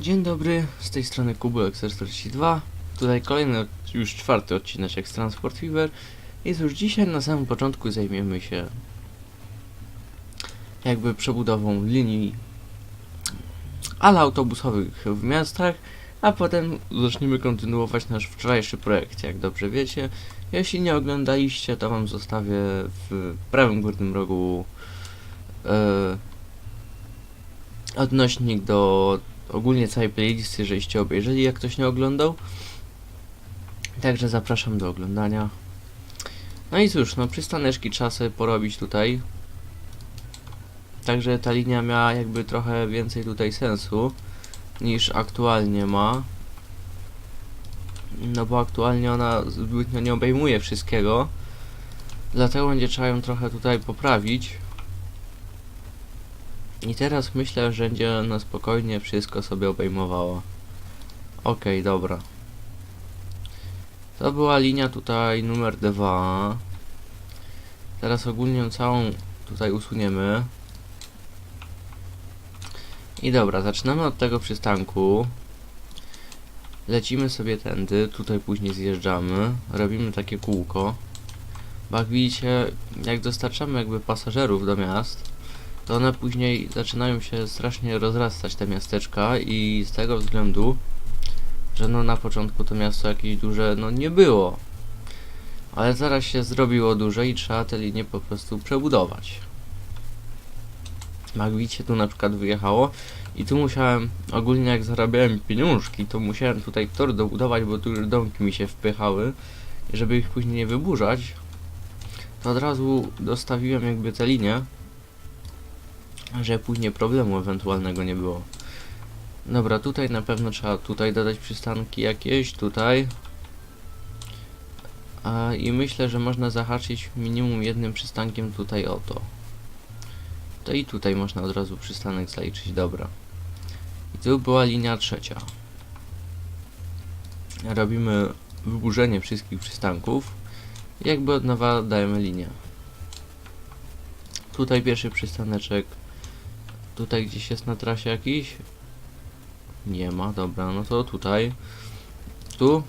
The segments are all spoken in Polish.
Dzień dobry, z tej strony Kubu XR42. Tutaj kolejny, już czwarty odcinek z Transport Fever. I cóż, dzisiaj na samym początku zajmiemy się jakby przebudową linii ale autobusowych w miastach, a potem zaczniemy kontynuować nasz wczorajszy projekt, jak dobrze wiecie. Jeśli nie oglądaliście, to wam zostawię w prawym górnym rogu e, odnośnik do ogólnie całej playlisty, żeście obejrzeli, jak ktoś nie oglądał. Także zapraszam do oglądania. No i cóż, no przystaneczki trzeba sobie porobić tutaj. Także ta linia miała jakby trochę więcej tutaj sensu niż aktualnie ma. No bo aktualnie ona zbytnio nie obejmuje wszystkiego. Dlatego będzie trzeba ją trochę tutaj poprawić. I teraz myślę, że będzie na spokojnie wszystko sobie obejmowało. Okej, dobra. To była linia tutaj numer 2. Teraz ogólnie całą tutaj usuniemy. I dobra, zaczynamy od tego przystanku. Lecimy sobie tędy, tutaj później zjeżdżamy, robimy takie kółko. Bo jak widzicie, jak dostarczamy jakby pasażerów do miast, to one później zaczynają się strasznie rozrastać te miasteczka i z tego względu, że no na początku to miasto jakieś duże no nie było. Ale zaraz się zrobiło duże i trzeba te linie po prostu przebudować. Jak widzicie tu na przykład wyjechało i tu musiałem, ogólnie jak zarabiałem pieniążki, to musiałem tutaj tor dobudować, bo tu już domki mi się wpychały i żeby ich później nie wyburzać, to od razu dostawiłem jakby te linie że później problemu ewentualnego nie było. Dobra, tutaj na pewno trzeba tutaj dodać przystanki jakieś, tutaj. A, I myślę, że można zahaczyć minimum jednym przystankiem tutaj o to. To i tutaj można od razu przystanek zaliczyć, dobra. I tu była linia trzecia. Robimy wyburzenie wszystkich przystanków. Jakby od nowa dajemy linię. Tutaj pierwszy przystaneczek Tutaj gdzieś jest na trasie jakiś? Nie ma, dobra, no to tutaj. Tu?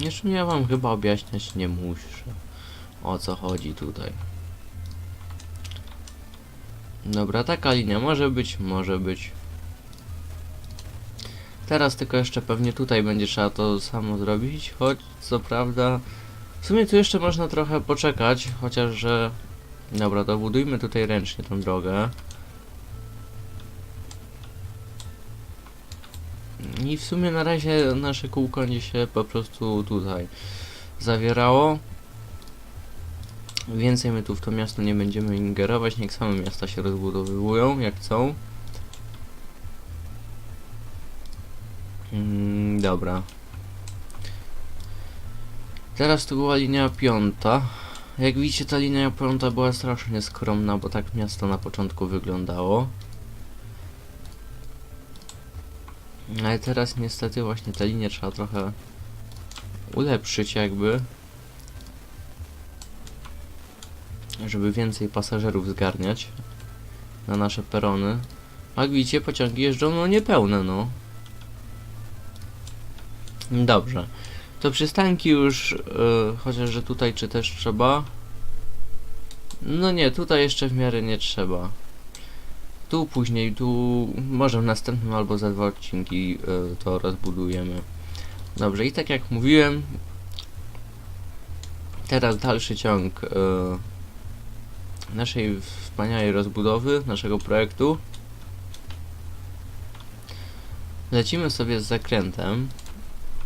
Jeszcze ja wam chyba objaśniać nie muszę. O co chodzi tutaj. Dobra, taka linia może być, może być. Teraz tylko jeszcze pewnie tutaj będzie trzeba to samo zrobić, choć co prawda... W sumie tu jeszcze można trochę poczekać, chociaż że Dobra, to budujmy tutaj ręcznie tą drogę. I w sumie na razie nasze kółko będzie się po prostu tutaj zawierało. Więcej my tu w to miasto nie będziemy ingerować, niech same miasta się rozbudowywują jak chcą. Mm, dobra. Teraz tu była linia piąta. Jak widzicie, ta linia piąta była strasznie skromna, bo tak miasto na początku wyglądało. Ale teraz niestety właśnie tę linię trzeba trochę ulepszyć jakby. Żeby więcej pasażerów zgarniać na nasze perony. Jak widzicie, pociągi jeżdżą no niepełne, no. Dobrze. To przystanki już, yy, chociaż że tutaj czy też trzeba? No nie, tutaj jeszcze w miarę nie trzeba. Tu później, tu może w następnym albo za dwa odcinki yy, to rozbudujemy. Dobrze, i tak jak mówiłem, teraz dalszy ciąg yy, naszej wspaniałej rozbudowy, naszego projektu. Lecimy sobie z zakrętem.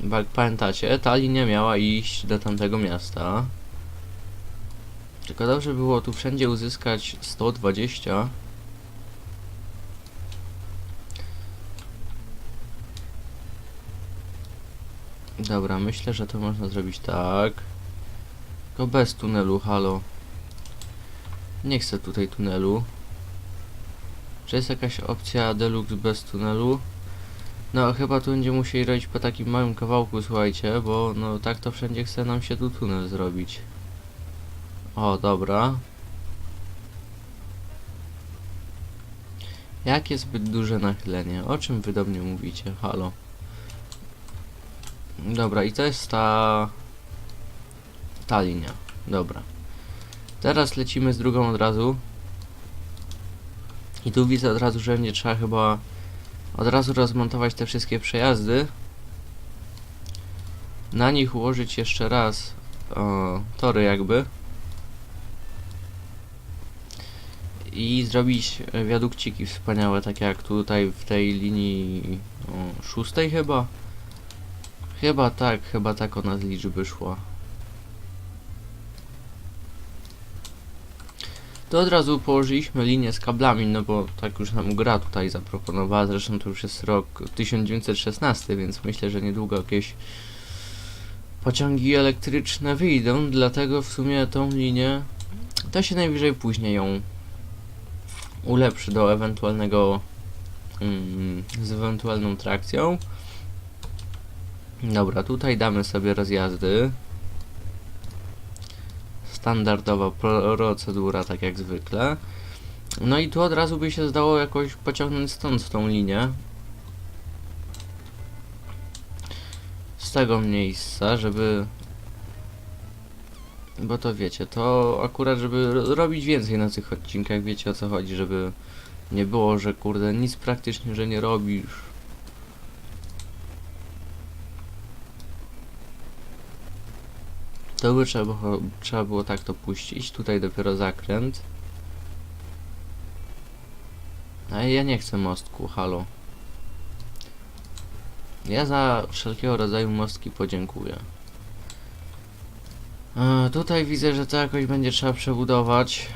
Jak pamiętacie, ta linia miała iść do tamtego miasta. Tylko dobrze było tu wszędzie uzyskać 120. Dobra, myślę, że to można zrobić tak. Tylko bez tunelu, halo. Nie chcę tutaj tunelu. Czy jest jakaś opcja deluxe bez tunelu? No chyba tu będziemy musieli robić po takim małym kawałku, słuchajcie, bo no tak to wszędzie chce nam się tu tunel zrobić. O, dobra. Jakie zbyt duże nachylenie? O czym wy do mnie mówicie? Halo. Dobra, i to jest ta... Ta linia. Dobra. Teraz lecimy z drugą od razu. I tu widzę od razu, że mnie trzeba chyba od razu rozmontować te wszystkie przejazdy. Na nich ułożyć jeszcze raz o, tory jakby. I zrobić wiadukciki wspaniałe, tak jak tutaj w tej linii o, szóstej chyba. Chyba tak, chyba tak ona z liczby szła. To od razu położyliśmy linię z kablami, no bo tak już nam gra tutaj zaproponowała, zresztą to już jest rok 1916, więc myślę, że niedługo jakieś pociągi elektryczne wyjdą, dlatego w sumie tą linię to się najwyżej później ją ulepszy do ewentualnego mm, z ewentualną trakcją. Dobra, tutaj damy sobie rozjazdy. Standardowa procedura, tak jak zwykle. No i tu od razu by się zdało jakoś pociągnąć stąd tą linię. Z tego miejsca, żeby... Bo to wiecie, to akurat, żeby ro- robić więcej na tych odcinkach, wiecie o co chodzi, żeby nie było, że kurde, nic praktycznie, że nie robisz. To by trzeba trzeba było tak to puścić. Tutaj dopiero zakręt. A ja nie chcę mostku, halo. Ja za wszelkiego rodzaju mostki podziękuję. E, tutaj widzę, że to jakoś będzie trzeba przebudować.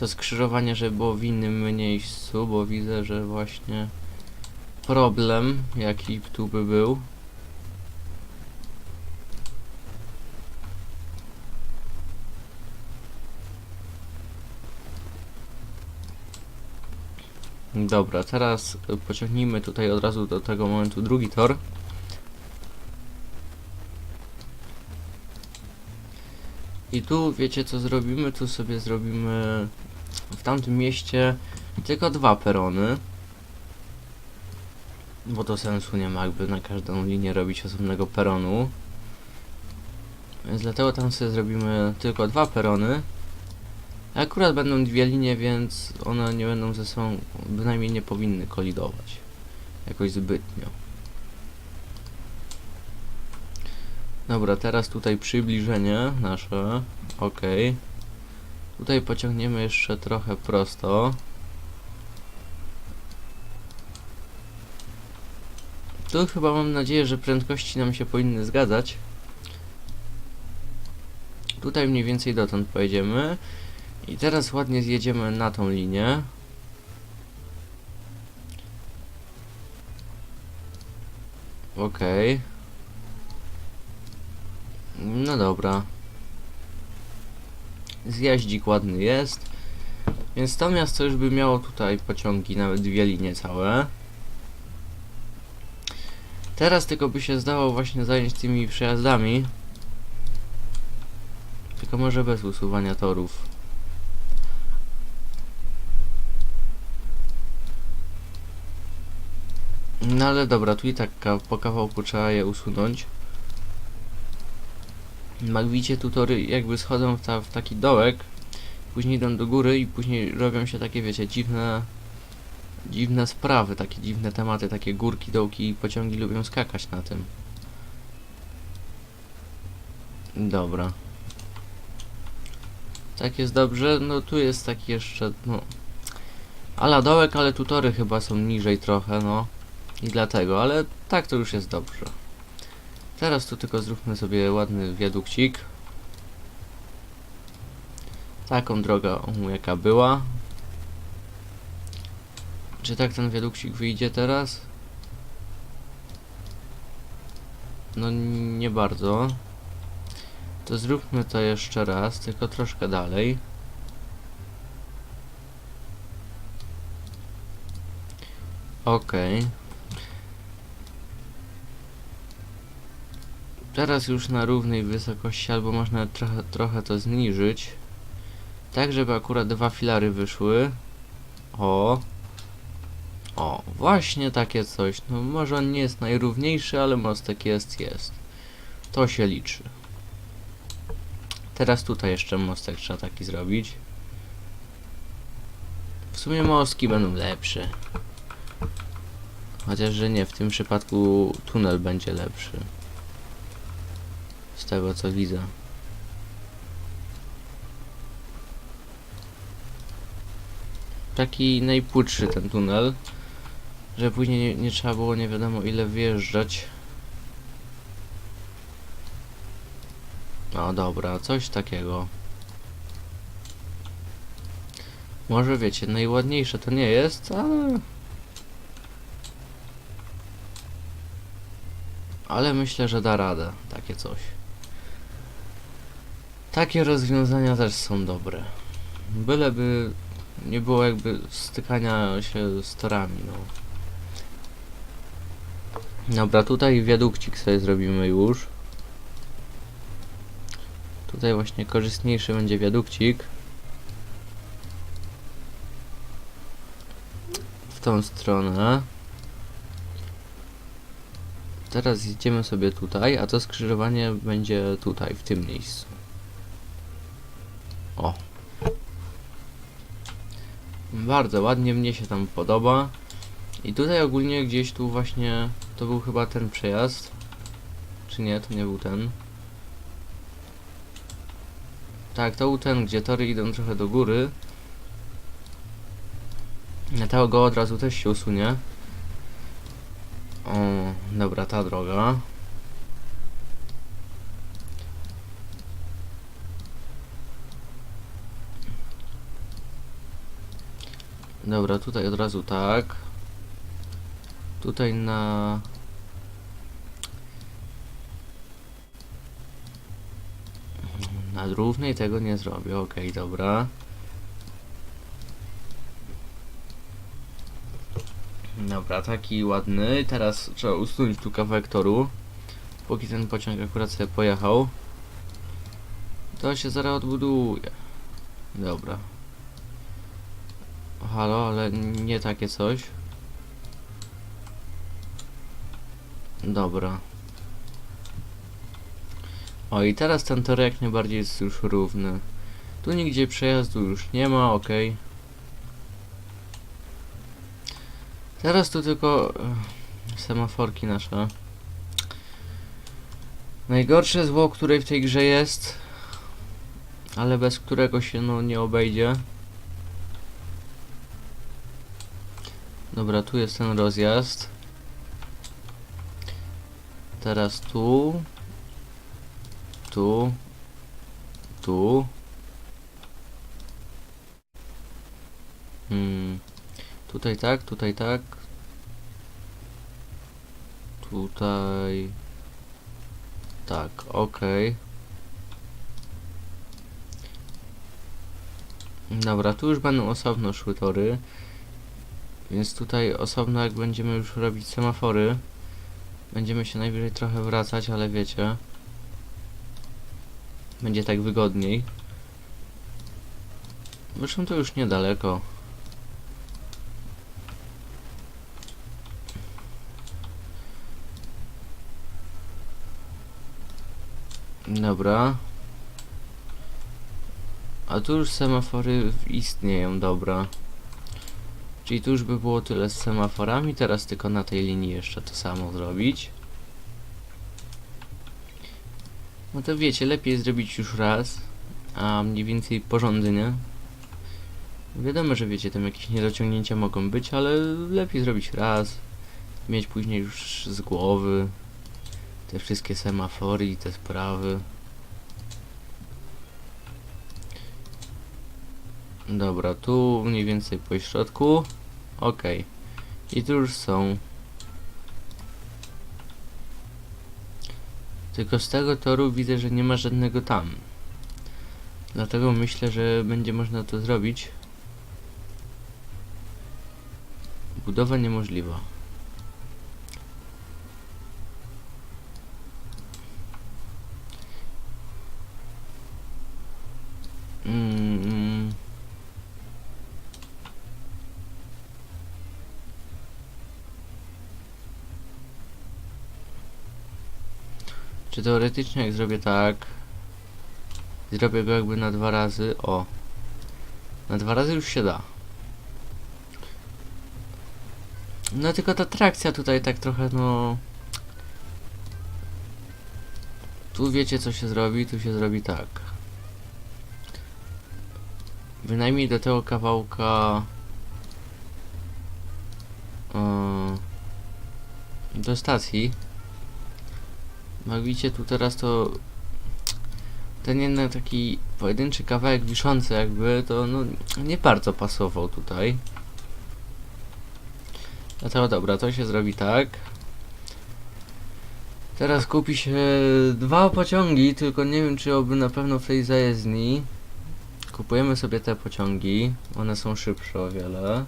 To skrzyżowanie, żeby było w innym miejscu, bo widzę, że właśnie problem, jaki tu by był. Dobra, teraz pociągnijmy tutaj od razu do tego momentu drugi tor. I tu wiecie co zrobimy? Tu sobie zrobimy w tamtym mieście tylko dwa perony. Bo to sensu nie ma jakby na każdą linię robić osobnego peronu. Więc dlatego tam sobie zrobimy tylko dwa perony. Akurat będą dwie linie, więc one nie będą ze sobą, bynajmniej nie powinny kolidować. Jakoś zbytnio. Dobra, teraz tutaj przybliżenie nasze. Ok. Tutaj pociągniemy jeszcze trochę prosto. Tu chyba mam nadzieję, że prędkości nam się powinny zgadzać. Tutaj mniej więcej dotąd pojedziemy. I teraz ładnie zjedziemy na tą linię. Okej. No dobra. Zjaździk ładny jest. Więc to miasto już by miało tutaj pociągi, nawet dwie linie całe. Teraz tylko by się zdało właśnie zająć tymi przejazdami. Tylko może bez usuwania torów. No ale dobra, tu i tak po kawałku trzeba je usunąć. Jak widzicie, tu tory jakby schodzą w, ta, w taki dołek, później idą do góry i później robią się takie, wiecie, dziwne dziwne sprawy, takie dziwne tematy, takie górki, dołki i pociągi lubią skakać na tym. Dobra. Tak jest dobrze, no tu jest taki jeszcze, no... Ala dołek, ale tu tory chyba są niżej trochę, no. I dlatego, ale tak to już jest dobrze. Teraz tu tylko zróbmy sobie ładny wiadukcik. Taką drogą jaka była. Czy tak ten wiadukcik wyjdzie teraz? No nie bardzo. To zróbmy to jeszcze raz, tylko troszkę dalej. Okej. Teraz już na równej wysokości, albo można trochę, trochę to zniżyć. Tak, żeby akurat dwa filary wyszły. O. O, właśnie takie coś. No może on nie jest najrówniejszy, ale mostek jest, jest. To się liczy. Teraz tutaj jeszcze mostek trzeba taki zrobić. W sumie mostki będą lepsze. Chociaż, że nie, w tym przypadku tunel będzie lepszy. Tego co widzę. Taki najpłytszy ten tunel, że później nie, nie trzeba było nie wiadomo ile wjeżdżać. No dobra, coś takiego. Może wiecie, najładniejsze to nie jest, ale... Ale myślę, że da radę takie coś. Takie rozwiązania też są dobre. Byleby nie było jakby stykania się z torami, no. Dobra, tutaj wiadukcik sobie zrobimy już. Tutaj właśnie korzystniejszy będzie wiadukcik. W tą stronę. Teraz idziemy sobie tutaj, a to skrzyżowanie będzie tutaj, w tym miejscu. Bardzo ładnie, mnie się tam podoba. I tutaj ogólnie gdzieś tu właśnie, to był chyba ten przejazd. Czy nie, to nie był ten. Tak, to był ten, gdzie tory idą trochę do góry. Tego go od razu też się usunie. O, dobra, ta droga. Dobra, tutaj od razu tak. Tutaj na... Na równej tego nie zrobię, okej, dobra. Dobra, taki ładny. Teraz trzeba usunąć tu kawałek toru. Póki ten pociąg akurat sobie pojechał. To się zaraz odbuduje. Dobra. Halo, ale nie takie coś. Dobra. O i teraz ten tor jak najbardziej jest już równy. Tu nigdzie przejazdu już nie ma, ok. Teraz tu tylko e, semaforki nasze. Najgorsze zło, które w tej grze jest, ale bez którego się no nie obejdzie. Dobra, tu jest ten rozjazd. Teraz tu. Tu. Tu. Hmm. Tutaj tak, tutaj tak. Tutaj. Tak, okej. Dobra, tu już będą osobno szły tory. Więc tutaj osobno jak będziemy już robić semafory, będziemy się najwyżej trochę wracać, ale wiecie, będzie tak wygodniej. Zresztą to już niedaleko. Dobra. A tu już semafory istnieją, dobra. Czyli tu już by było tyle z semaforami, teraz tylko na tej linii jeszcze to samo zrobić. No to wiecie, lepiej zrobić już raz, a mniej więcej porządnie. nie? Wiadomo, że wiecie, tam jakieś niedociągnięcia mogą być, ale lepiej zrobić raz, mieć później już z głowy te wszystkie semafory i te sprawy. Dobra, tu mniej więcej po środku. Ok. I tu już są. Tylko z tego toru widzę, że nie ma żadnego tam. Dlatego myślę, że będzie można to zrobić. Budowa niemożliwa. Mm, Czy teoretycznie jak zrobię tak, zrobię go jakby na dwa razy, o, na dwa razy już się da. No tylko ta trakcja tutaj tak trochę no... Tu wiecie co się zrobi, tu się zrobi tak. Bynajmniej do tego kawałka... Yy, do stacji. Jak widzicie tu teraz to... Ten jeden taki pojedynczy kawałek wiszący jakby, to no nie bardzo pasował tutaj. Dlatego dobra, to się zrobi tak. Teraz kupi się dwa pociągi, tylko nie wiem czy oby na pewno w tej zajezdni. Kupujemy sobie te pociągi, one są szybsze o wiele.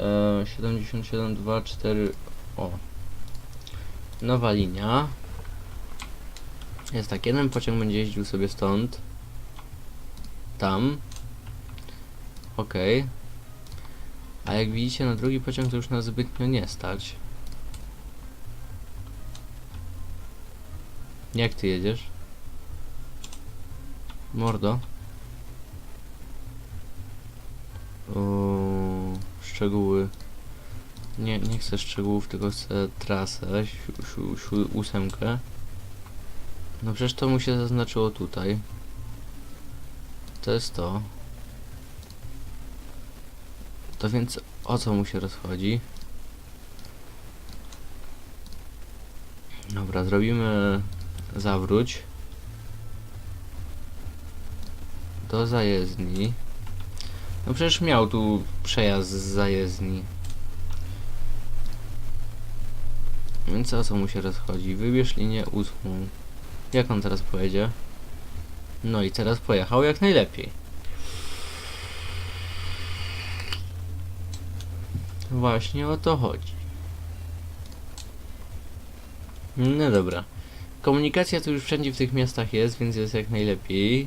E, 77, 2, 4, o. Nowa linia. Jest tak, jeden pociąg będzie jeździł sobie stąd. Tam. Okay. A jak widzicie, na drugi pociąg to już nas zbytnio nie stać. Jak ty jedziesz? Mordo? Szczegóły. Nie, nie chcę szczegółów, tylko chcę trasę, siu, siu, siu, ósemkę. No przecież to mu się zaznaczyło tutaj. To jest to. To więc o co mu się rozchodzi? Dobra, zrobimy zawróć do zajezdni. No przecież miał tu przejazd z zajezdni. Więc o co mu się rozchodzi? Wybierz linię ósmą. Jak on teraz pojedzie? No i teraz pojechał jak najlepiej. Właśnie o to chodzi. No dobra. Komunikacja to już wszędzie w tych miastach jest, więc jest jak najlepiej.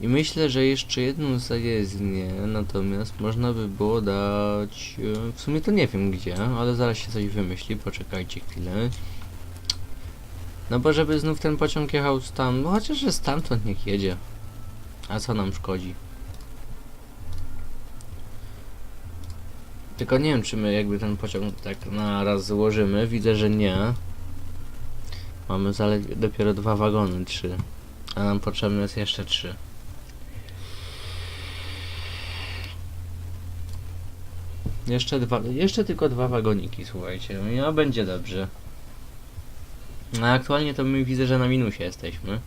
I myślę, że jeszcze jedną zajezdnię, natomiast można by było dać... e, W sumie to nie wiem gdzie, ale zaraz się coś wymyśli, poczekajcie chwilę. No bo żeby znów ten pociąg jechał tam, no chociaż że stamtąd niech jedzie. A co nam szkodzi? Tylko nie wiem, czy my jakby ten pociąg tak na raz złożymy. Widzę, że nie. Mamy zaledwie dopiero dwa wagony, trzy. A nam potrzebne jest jeszcze trzy. Jeszcze dwa, jeszcze tylko dwa wagoniki, słuchajcie. No będzie dobrze. No aktualnie to my widzę, że na minusie jesteśmy.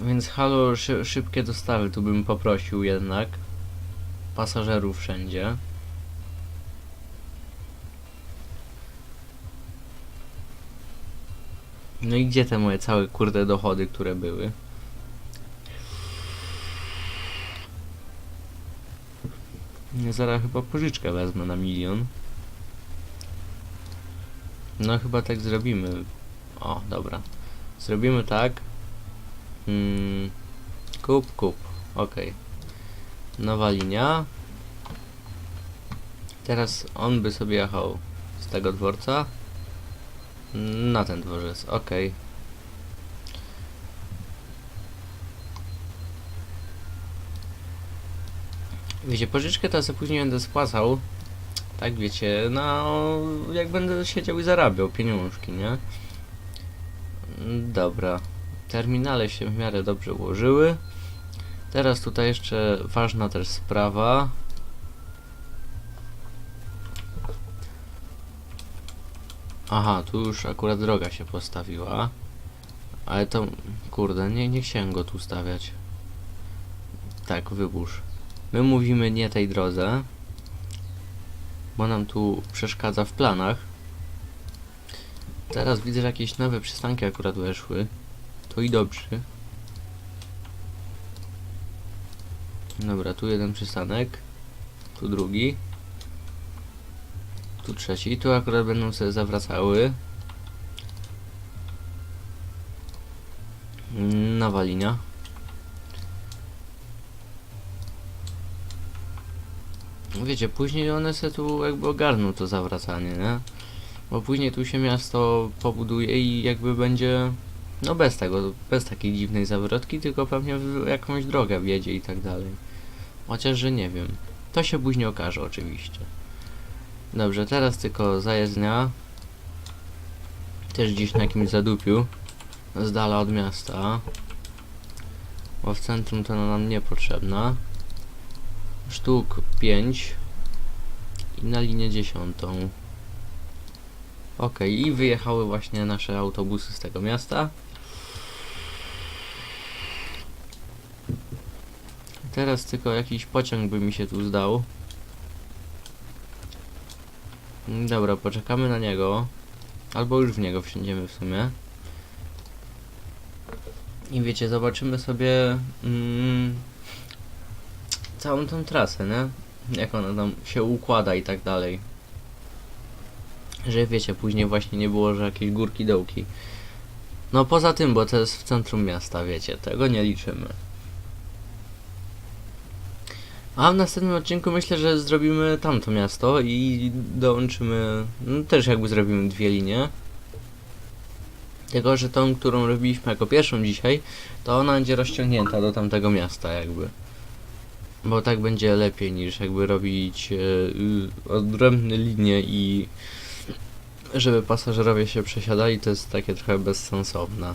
Więc halo, szy szybkie dostawy tu bym poprosił jednak. Pasażerów wszędzie. No i gdzie te moje całe kurde dochody, które były? Ja zaraz chyba pożyczkę wezmę na milion. No chyba tak zrobimy. O, dobra. Zrobimy tak. Mm, kup, kup. Okej. Nowa linia. Teraz on by sobie jechał z tego dworca na ten dworzec. Okej. Wiecie, pożyczkę sobie później będę spłacał. Tak wiecie, no jak będę siedział i zarabiał pieniążki, nie? Dobra. Terminale się w miarę dobrze ułożyły. Teraz tutaj jeszcze ważna też sprawa. Aha, tu już akurat droga się postawiła. Ale to, kurde, nie, nie chciałem go tu stawiać. Tak, wybórz. My mówimy nie tej drodze, bo nam tu przeszkadza w planach. Teraz widzę, że jakieś nowe przystanki akurat weszły. To i dobrze. Dobra, tu jeden przystanek. Tu drugi. Tu trzeci. Tu akurat będą sobie zawracały. Nowa Wiecie, później one se tu jakby ogarną to zawracanie, nie? Bo później tu się miasto pobuduje i jakby będzie, no bez tego, bez takiej dziwnej zawrotki, tylko pewnie w jakąś drogę wjedzie i tak dalej. Chociaż, że nie wiem. To się później okaże oczywiście. Dobrze, teraz tylko zajezdnia. Też gdzieś na jakimś zadupiu. Z dala od miasta. Bo w centrum to nam niepotrzebna. Sztuk 5. I na linię 10. Ok, i wyjechały właśnie nasze autobusy z tego miasta. Teraz tylko jakiś pociąg by mi się tu zdał. Dobra, poczekamy na niego. Albo już w niego wsiądziemy w sumie. I wiecie, zobaczymy sobie mm, całą tą trasę, nie? Jak ona tam się układa i tak dalej. Że wiecie, później właśnie nie było, że jakieś górki, dołki. No poza tym, bo to jest w centrum miasta, wiecie, tego nie liczymy. A w następnym odcinku myślę, że zrobimy tamto miasto i dołączymy, no też jakby zrobimy dwie linie. Tylko, że tą, którą robiliśmy jako pierwszą dzisiaj, to ona będzie rozciągnięta do tamtego miasta jakby. Bo tak będzie lepiej niż jakby robić e, y, odrębne linie i żeby pasażerowie się przesiadali, to jest takie trochę bezsensowne.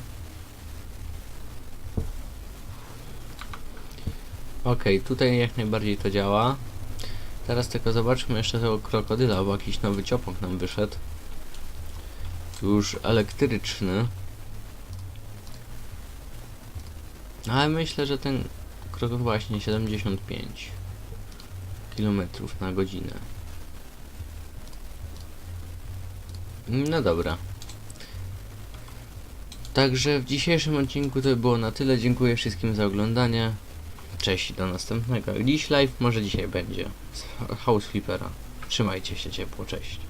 Okej, tutaj jak najbardziej to działa. Teraz tylko zobaczmy jeszcze tego krokodyla, bo jakiś nowy ciopok nam wyszedł. Już elektryczny. Ale myślę, że ten krok właśnie 75 km na godzinę. No dobra. Także w dzisiejszym odcinku to było na tyle. Dziękuję wszystkim za oglądanie. Cześć i do następnego. Dziś live może dzisiaj będzie. House Flippera. Trzymajcie się ciepło, cześć.